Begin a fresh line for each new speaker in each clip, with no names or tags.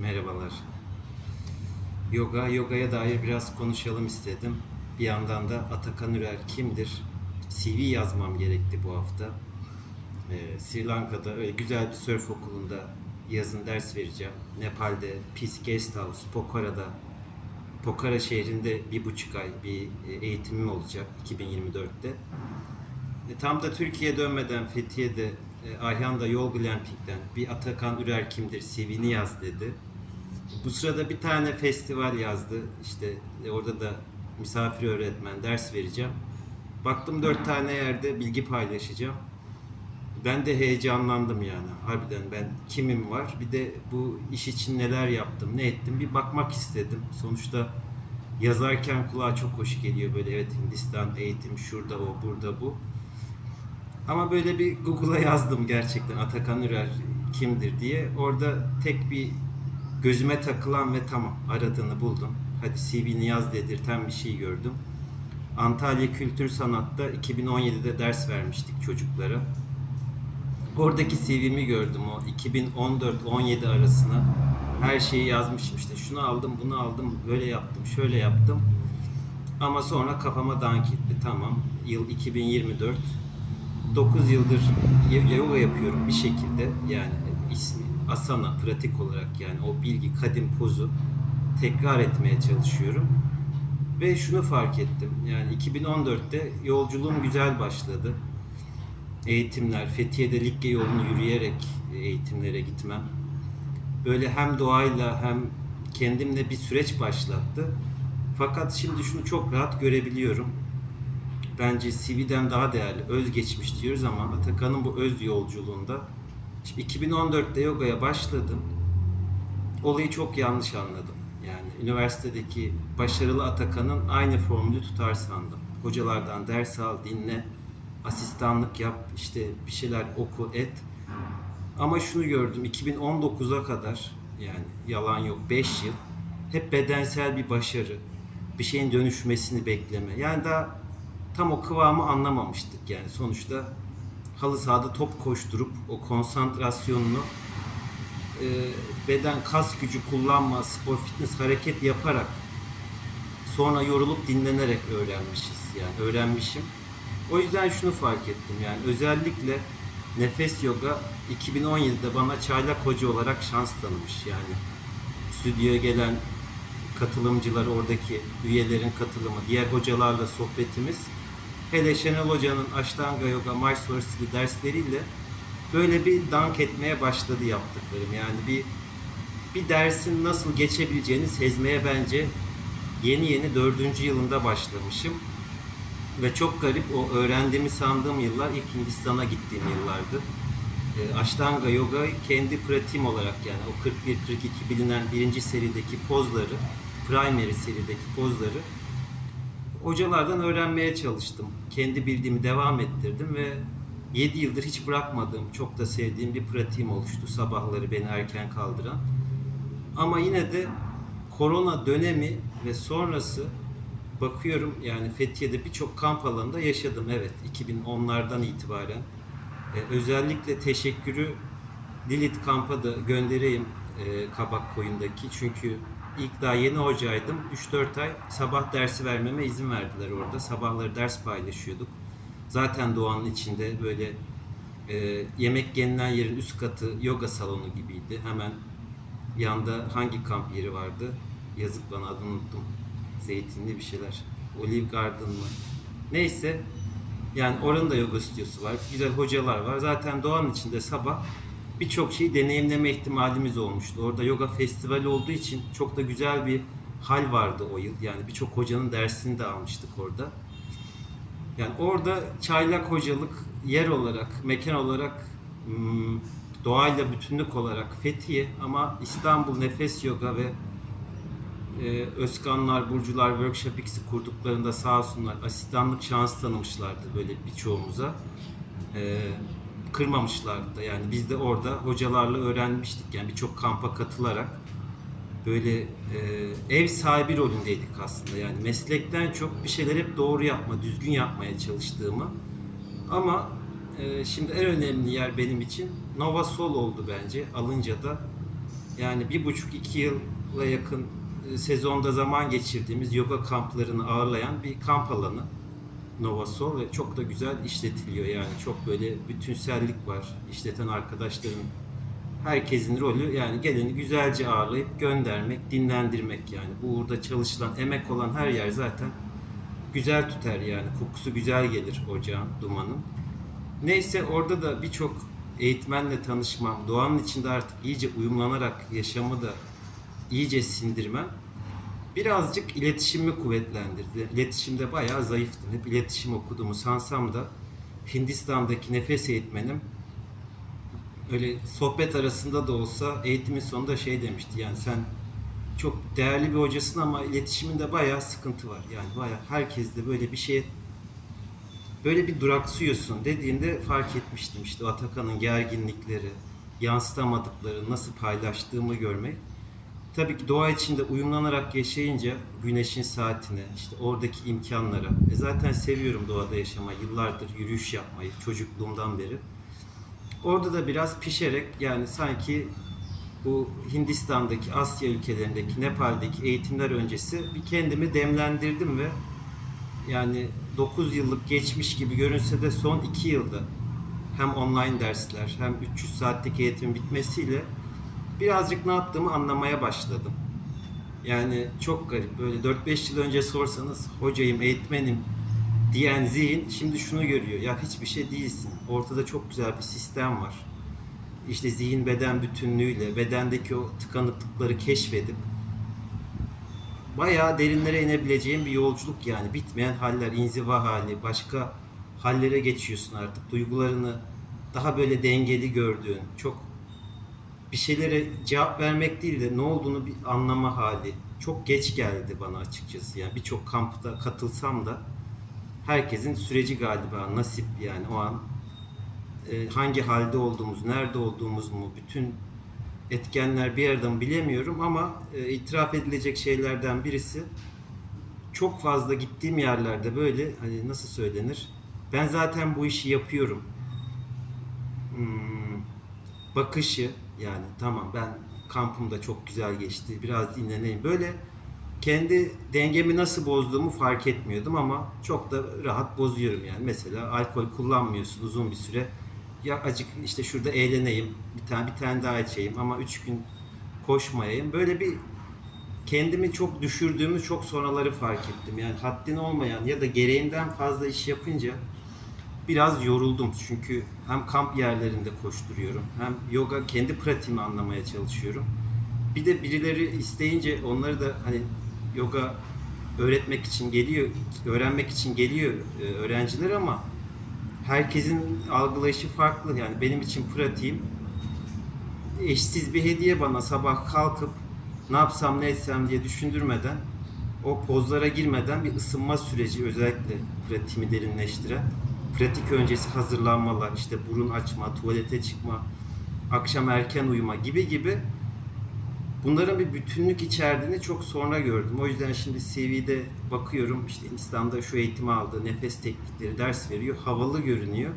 Merhabalar. Yoga, yogaya dair biraz konuşalım istedim. Bir yandan da Atakan Ürer kimdir? CV yazmam gerekti bu hafta. Ee, Sri Lanka'da öyle güzel bir surf okulunda yazın ders vereceğim. Nepal'de Peace Guest House, Pokhara'da Pokhara şehrinde bir buçuk ay bir e, eğitimim olacak 2024'te. E, tam da Türkiye'ye dönmeden Fethiye'de e, Ayhan'da Yol Glamping'den bir Atakan Ürer kimdir CV'ni yaz dedi. Bu sırada bir tane festival yazdı. İşte e, orada da misafir öğretmen ders vereceğim. Baktım dört tane yerde bilgi paylaşacağım. Ben de heyecanlandım yani. Harbiden ben kimim var. Bir de bu iş için neler yaptım, ne ettim bir bakmak istedim. Sonuçta yazarken kulağa çok hoş geliyor böyle evet Hindistan eğitim şurada o burada bu. Ama böyle bir Google'a yazdım gerçekten Atakan Ürer kimdir diye. Orada tek bir gözüme takılan ve tamam aradığını buldum. Hadi CV'ni yaz dedirten bir şey gördüm. Antalya Kültür Sanat'ta 2017'de ders vermiştik çocuklara. Oradaki CV'mi gördüm o 2014-17 arasına. Her şeyi yazmışım işte şunu aldım bunu aldım böyle yaptım şöyle yaptım. Ama sonra kafama dank etti tamam yıl 2024 9 yıldır yoga yapıyorum bir şekilde yani ismi asana pratik olarak yani o bilgi kadim pozu tekrar etmeye çalışıyorum. Ve şunu fark ettim yani 2014'te yolculuğum güzel başladı. Eğitimler, Fethiye'de Likya yolunu yürüyerek eğitimlere gitmem. Böyle hem doğayla hem kendimle bir süreç başlattı. Fakat şimdi şunu çok rahat görebiliyorum bence CV'den daha değerli özgeçmiş diyoruz ama Atakan'ın bu öz yolculuğunda şimdi 2014'te yogaya başladım. Olayı çok yanlış anladım. Yani üniversitedeki başarılı Atakan'ın aynı formülü tutar sandım. Hocalardan ders al, dinle, asistanlık yap, işte bir şeyler oku, et. Ama şunu gördüm 2019'a kadar yani yalan yok 5 yıl hep bedensel bir başarı, bir şeyin dönüşmesini bekleme. Yani daha tam o kıvamı anlamamıştık yani sonuçta halı sahada top koşturup o konsantrasyonunu e, beden kas gücü kullanma, spor fitness hareket yaparak sonra yorulup dinlenerek öğrenmişiz. Yani öğrenmişim. O yüzden şunu fark ettim. Yani özellikle nefes yoga 2017'de bana çaylak hoca olarak şans tanımış. Yani stüdyoya gelen katılımcılar, oradaki üyelerin katılımı, diğer hocalarla sohbetimiz, hele Şenol Hoca'nın Ashtanga Yoga, Mysore stili dersleriyle böyle bir dank etmeye başladı yaptıklarım. Yani bir bir dersin nasıl geçebileceğini sezmeye bence yeni yeni dördüncü yılında başlamışım. Ve çok garip o öğrendiğimi sandığım yıllar ilk Hindistan'a gittiğim yıllardı. E, Ashtanga Yoga kendi pratiğim olarak yani o 41-42 bilinen birinci serideki pozları, primary serideki pozları hocalardan öğrenmeye çalıştım. Kendi bildiğimi devam ettirdim ve 7 yıldır hiç bırakmadığım, çok da sevdiğim bir pratiğim oluştu. Sabahları beni erken kaldıran. Ama yine de korona dönemi ve sonrası bakıyorum yani Fethiye'de birçok kamp alanında yaşadım evet 2010'lardan itibaren. Ee, özellikle teşekkürü Lilith kampa da göndereyim e, Kabak koyundaki çünkü ilk daha yeni hocaydım. 3-4 ay sabah dersi vermeme izin verdiler orada. Sabahları ders paylaşıyorduk. Zaten doğanın içinde böyle e, yemek yenilen yerin üst katı yoga salonu gibiydi. Hemen yanda hangi kamp yeri vardı? Yazık bana adını unuttum. Zeytinli bir şeyler. Olive Garden mı? Neyse yani oranın da yoga stüdyosu var. Güzel hocalar var. Zaten doğanın içinde sabah birçok şeyi deneyimleme ihtimalimiz olmuştu. Orada yoga festivali olduğu için çok da güzel bir hal vardı o yıl. Yani birçok hocanın dersini de almıştık orada. Yani orada çaylak hocalık yer olarak, mekan olarak, hmm, doğayla bütünlük olarak Fethiye ama İstanbul Nefes Yoga ve e, Özkanlar, Burcular Workshop X'i kurduklarında sağ olsunlar asistanlık şans tanımışlardı böyle birçoğumuza. E, kırmamışlardı da. Yani biz de orada hocalarla öğrenmiştik. Yani birçok kampa katılarak böyle e, ev sahibi rolündeydik aslında. Yani meslekten çok bir şeyler hep doğru yapma, düzgün yapmaya çalıştığımı. Ama e, şimdi en önemli yer benim için Nova Sol oldu bence alınca da Yani bir buçuk iki yıla yakın e, sezonda zaman geçirdiğimiz yoga kamplarını ağırlayan bir kamp alanı. Novasol ve çok da güzel işletiliyor yani çok böyle bütünsellik var. İşleten arkadaşların herkesin rolü yani geleni güzelce ağırlayıp göndermek, dinlendirmek yani. Bu burada çalışılan, emek olan her yer zaten güzel tüter yani. Kokusu güzel gelir ocağın, dumanın. Neyse orada da birçok eğitmenle tanışmam, doğanın içinde artık iyice uyumlanarak yaşamı da iyice sindirmem birazcık iletişimimi kuvvetlendirdi. İletişimde bayağı zayıftım. Hep iletişim okuduğumu sansam da Hindistan'daki nefes eğitmenim öyle sohbet arasında da olsa eğitimin sonunda şey demişti yani sen çok değerli bir hocasın ama iletişiminde bayağı sıkıntı var. Yani bayağı herkes de böyle bir şeye böyle bir duraksıyorsun dediğinde fark etmiştim işte Atakan'ın gerginlikleri, yansıtamadıkları, nasıl paylaştığımı görmek. Tabii ki doğa içinde uyumlanarak yaşayınca güneşin saatine, işte oradaki imkanlara. E zaten seviyorum doğada yaşamayı. Yıllardır yürüyüş yapmayı çocukluğumdan beri. Orada da biraz pişerek yani sanki bu Hindistan'daki, Asya ülkelerindeki, Nepal'deki eğitimler öncesi bir kendimi demlendirdim ve yani 9 yıllık geçmiş gibi görünse de son 2 yılda hem online dersler hem 300 saatlik eğitim bitmesiyle birazcık ne yaptığımı anlamaya başladım. Yani çok garip. Böyle 4-5 yıl önce sorsanız hocayım, eğitmenim diyen zihin şimdi şunu görüyor. Ya hiçbir şey değilsin. Ortada çok güzel bir sistem var. İşte zihin beden bütünlüğüyle bedendeki o tıkanıklıkları keşfedip bayağı derinlere inebileceğin bir yolculuk yani. Bitmeyen haller, inziva hali, başka hallere geçiyorsun artık. Duygularını daha böyle dengeli gördüğün, çok bir şeylere cevap vermek değil de ne olduğunu bir anlama hali. Çok geç geldi bana açıkçası. Yani birçok kampta katılsam da herkesin süreci galiba nasip yani o an e, hangi halde olduğumuz, nerede olduğumuz mu, bütün etkenler bir mı bilemiyorum ama e, itiraf edilecek şeylerden birisi çok fazla gittiğim yerlerde böyle hani nasıl söylenir? Ben zaten bu işi yapıyorum. Hmm, bakışı yani tamam ben kampımda çok güzel geçti. Biraz dinleneyim. Böyle kendi dengemi nasıl bozduğumu fark etmiyordum ama çok da rahat bozuyorum yani. Mesela alkol kullanmıyorsun uzun bir süre. Ya acık işte şurada eğleneyim, bir tane bir tane daha içeyim ama üç gün koşmayayım. Böyle bir kendimi çok düşürdüğümü çok sonraları fark ettim. Yani haddin olmayan ya da gereğinden fazla iş yapınca biraz yoruldum. Çünkü hem kamp yerlerinde koşturuyorum hem yoga kendi pratiğimi anlamaya çalışıyorum. Bir de birileri isteyince onları da hani yoga öğretmek için geliyor, öğrenmek için geliyor e, öğrenciler ama herkesin algılayışı farklı. Yani benim için pratiğim eşsiz bir hediye bana sabah kalkıp ne yapsam ne etsem diye düşündürmeden o pozlara girmeden bir ısınma süreci özellikle pratiğimi derinleştiren pratik öncesi hazırlanmalar işte burun açma, tuvalete çıkma, akşam erken uyuma gibi gibi bunların bir bütünlük içerdiğini çok sonra gördüm. O yüzden şimdi CV'de bakıyorum işte Hindistan'da şu eğitimi aldı, nefes teknikleri ders veriyor, havalı görünüyor.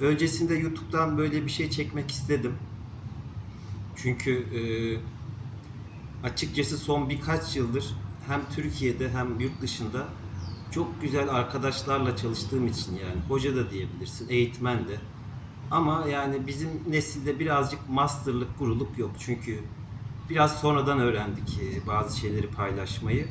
Öncesinde YouTube'dan böyle bir şey çekmek istedim. Çünkü e, açıkçası son birkaç yıldır hem Türkiye'de hem yurt dışında çok güzel arkadaşlarla çalıştığım için yani hoca da diyebilirsin, eğitmen de. Ama yani bizim nesilde birazcık masterlık, guruluk yok. Çünkü biraz sonradan öğrendik e, bazı şeyleri paylaşmayı.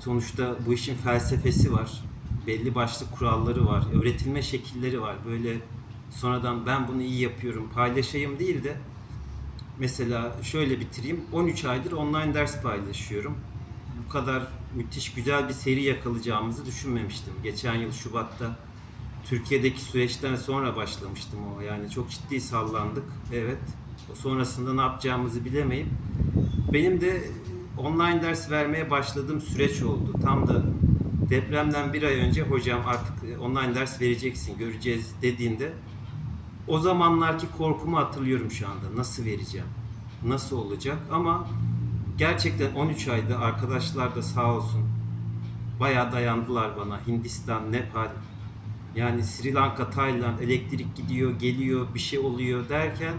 Sonuçta bu işin felsefesi var. Belli başlı kuralları var. Öğretilme şekilleri var. Böyle sonradan ben bunu iyi yapıyorum, paylaşayım değil de mesela şöyle bitireyim. 13 aydır online ders paylaşıyorum. Bu kadar müthiş güzel bir seri yakalayacağımızı düşünmemiştim. Geçen yıl Şubat'ta Türkiye'deki süreçten sonra başlamıştım o. Yani çok ciddi sallandık. Evet. Sonrasında ne yapacağımızı bilemeyip benim de online ders vermeye başladığım süreç oldu. Tam da depremden bir ay önce hocam artık online ders vereceksin, göreceğiz dediğinde o zamanlarki korkumu hatırlıyorum şu anda. Nasıl vereceğim? Nasıl olacak? Ama gerçekten 13 ayda arkadaşlar da sağ olsun bayağı dayandılar bana. Hindistan, Nepal, yani Sri Lanka, Tayland elektrik gidiyor, geliyor, bir şey oluyor derken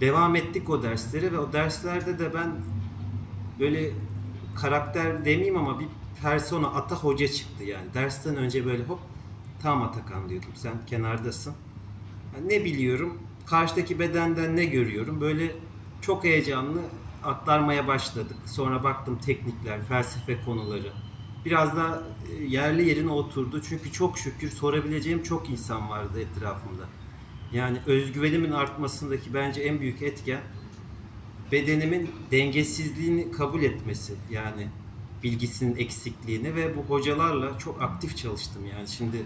devam ettik o derslere ve o derslerde de ben böyle karakter demeyeyim ama bir persona ata hoca çıktı yani. Dersten önce böyle hop tam Atakan diyordum. Sen kenardasın. Yani ne biliyorum? Karşıdaki bedenden ne görüyorum? Böyle çok heyecanlı aktarmaya başladık. Sonra baktım teknikler, felsefe konuları. Biraz da e, yerli yerine oturdu. Çünkü çok şükür sorabileceğim çok insan vardı etrafımda. Yani özgüvenimin artmasındaki bence en büyük etken bedenimin dengesizliğini kabul etmesi. Yani bilgisinin eksikliğini ve bu hocalarla çok aktif çalıştım yani. Şimdi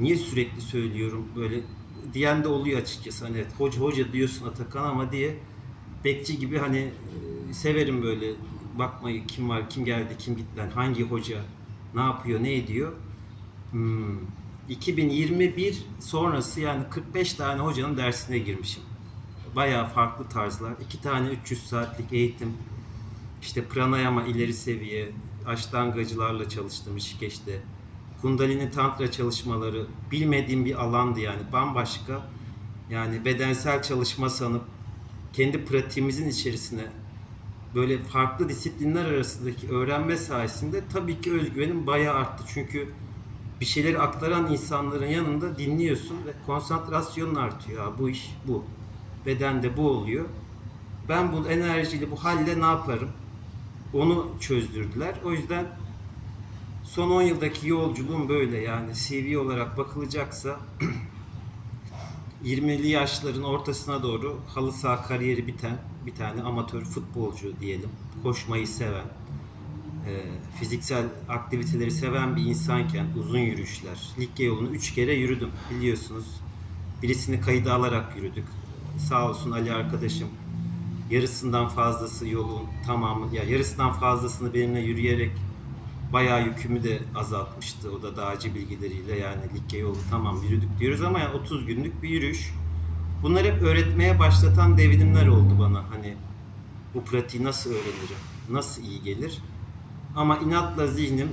niye sürekli söylüyorum böyle diyen de oluyor açıkçası. Hani evet, hoca hoca diyorsun Atakan ama diye bekçi gibi hani e, severim böyle bakmayı kim var, kim geldi, kim gitti, hangi hoca ne yapıyor, ne ediyor. Hmm. 2021 sonrası yani 45 tane hocanın dersine girmişim. Bayağı farklı tarzlar. iki tane 300 saatlik eğitim. İşte pranayama ileri seviye, aştangacılarla çalıştım Rişikeş'te. Kundalini tantra çalışmaları bilmediğim bir alandı yani bambaşka. Yani bedensel çalışma sanıp kendi pratiğimizin içerisine böyle farklı disiplinler arasındaki öğrenme sayesinde tabii ki özgüvenim bayağı arttı. Çünkü bir şeyleri aktaran insanların yanında dinliyorsun ve konsantrasyonun artıyor. Ha, bu iş bu. Bedende bu oluyor. Ben bu enerjiyle, bu halle ne yaparım? Onu çözdürdüler. O yüzden son 10 yıldaki yolculuğum böyle yani CV olarak bakılacaksa 20'li yaşların ortasına doğru halı saha kariyeri biten bir tane amatör futbolcu diyelim. Koşmayı seven, e, fiziksel aktiviteleri seven bir insanken uzun yürüyüşler. Likya yolunu 3 kere yürüdüm biliyorsunuz. Birisini kayıda alarak yürüdük. Sağ olsun Ali arkadaşım yarısından fazlası yolun tamamı ya yarısından fazlasını benimle yürüyerek bayağı yükümü de azaltmıştı o da dağcı bilgileriyle yani Likya yolu tamam yürüdük diyoruz ama yani 30 günlük bir yürüyüş. Bunlar hep öğretmeye başlatan devinimler oldu bana hani bu pratiği nasıl öğrenirim, nasıl iyi gelir. Ama inatla zihnim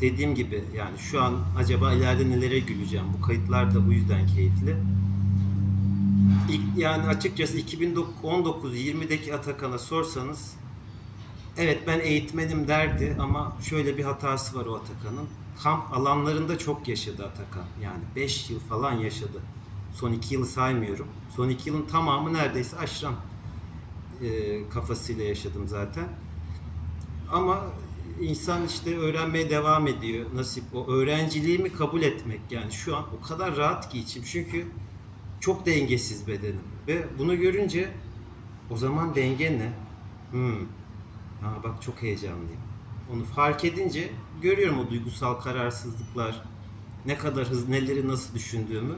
dediğim gibi yani şu an acaba ileride nelere güleceğim. Bu kayıtlar da bu yüzden keyifli. İlk, yani açıkçası 2019-20'deki Atakan'a sorsanız evet ben eğitmenim derdi ama şöyle bir hatası var o Atakan'ın. Kamp alanlarında çok yaşadı Atakan. Yani 5 yıl falan yaşadı. Son 2 yılı saymıyorum. Son 2 yılın tamamı neredeyse aşram e, kafasıyla yaşadım zaten. Ama insan işte öğrenmeye devam ediyor. Nasip o öğrenciliğimi kabul etmek yani şu an o kadar rahat ki içim. Çünkü çok dengesiz bedenim. Ve bunu görünce o zaman denge ne? Hmm. Ha bak çok heyecanlıyım. Onu fark edince görüyorum o duygusal kararsızlıklar. Ne kadar hız, neleri nasıl düşündüğümü.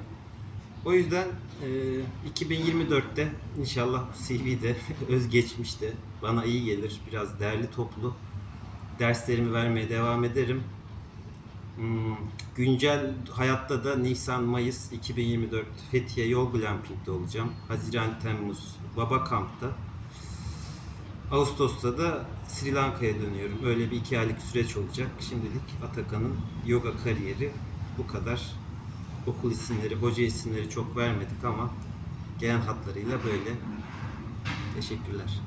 O yüzden e, 2024'te inşallah CV'de, özgeçmişte bana iyi gelir. Biraz derli toplu derslerimi vermeye devam ederim. Hmm, güncel hayatta da Nisan-Mayıs 2024 Fethiye Yol Glamping'de olacağım. Haziran-Temmuz Baba Kamp'ta. Ağustos'ta da Sri Lanka'ya dönüyorum. Öyle bir iki aylık süreç olacak. Şimdilik Atakan'ın yoga kariyeri bu kadar. Okul isimleri, hoca isimleri çok vermedik ama genel hatlarıyla böyle. Teşekkürler.